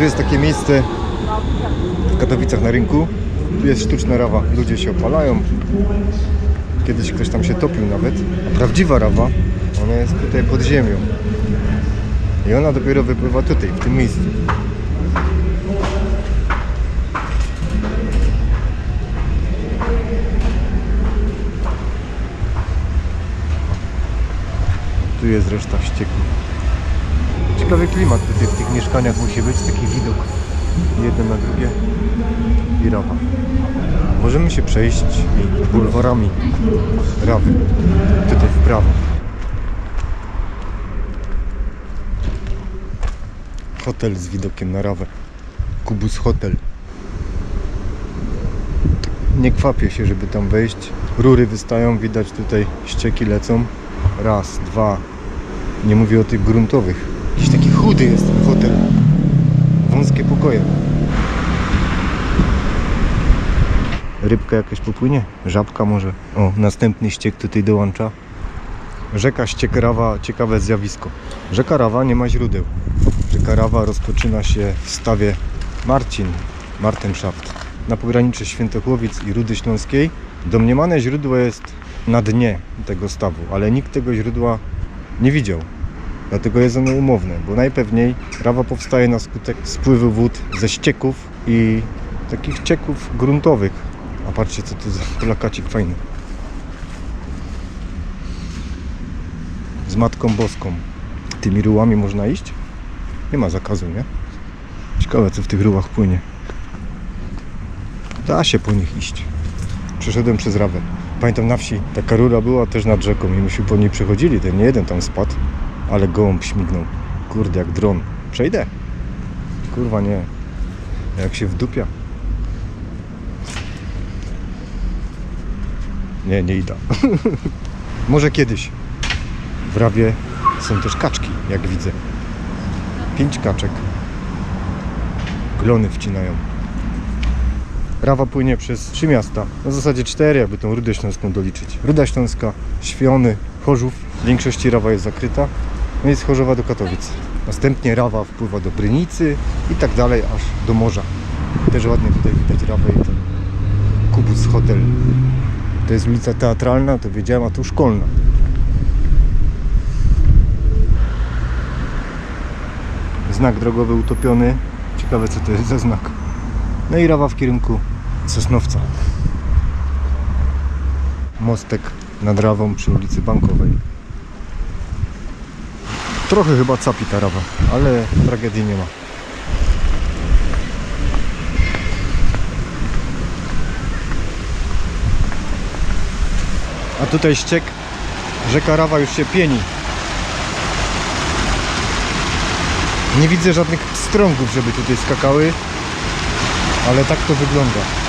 Tu jest takie miejsce w Katowicach na rynku. Tu jest sztuczna rawa. Ludzie się opalają. Kiedyś ktoś tam się topił nawet. A prawdziwa rawa, ona jest tutaj pod ziemią. I ona dopiero wypływa tutaj, w tym miejscu. Tu jest reszta ścieków. Ciekawy klimat tutaj w tych mieszkaniach musi być, taki widok jedno na drugie i rawa. Możemy się przejść bulwarami rawy, tutaj w prawo. Hotel z widokiem na rawę. Kubus Hotel. Nie kwapię się, żeby tam wejść. Rury wystają, widać tutaj ścieki lecą. Raz, dwa. Nie mówię o tych gruntowych. Jakiś taki chudy jest ten hotel. Wąskie pokoje. Rybka jakaś popłynie? Żabka może? O, następny ściek tutaj dołącza. Rzeka Ściek Rawa, ciekawe zjawisko. Rzeka Rawa nie ma źródeł. Rzeka Rawa rozpoczyna się w stawie Marcin, Martenschaft, na pograniczu Świętochłowic i Rudy Śląskiej. Domniemane źródło jest na dnie tego stawu, ale nikt tego źródła nie widział. Dlatego jest ono umowne, bo najpewniej rawa powstaje na skutek spływu wód ze ścieków i takich cieków gruntowych. A patrzcie co to za plakacik fajny. Z Matką Boską. Tymi rułami można iść? Nie ma zakazu, nie? Ciekawe co w tych rułach płynie. Da się po nich iść. Przeszedłem przez rawę. Pamiętam na wsi taka rura była też nad rzeką i myśmy po niej przechodzili. Ten jeden tam spadł, ale gołąb śmignął. Kurde, jak dron. Przejdę? Kurwa nie. Jak się wdupia. Nie, nie idę. Może kiedyś. W Rawie są też kaczki, jak widzę. Pięć kaczek. Glony wcinają. Rawa płynie przez trzy miasta. W zasadzie cztery, jakby tą Rudę Śląską doliczyć. Ruda Śląska, Świony, Chorzów. W większości Rawa jest zakryta. No i z Chorzowa do Katowic. Następnie Rawa wpływa do Brynicy i tak dalej, aż do morza. Też ładnie tutaj widać Rawę i ten Kubus Hotel. To jest ulica Teatralna, to wiedziałem, a tu szkolna. Znak drogowy utopiony. Ciekawe co to jest za znak. No i rawa w kierunku Sosnowca. Mostek nad rawą przy ulicy Bankowej. Trochę chyba capi ta rawa, ale tragedii nie ma. A tutaj ściek, rzeka Rawa już się pieni. Nie widzę żadnych strągów, żeby tutaj skakały, ale tak to wygląda.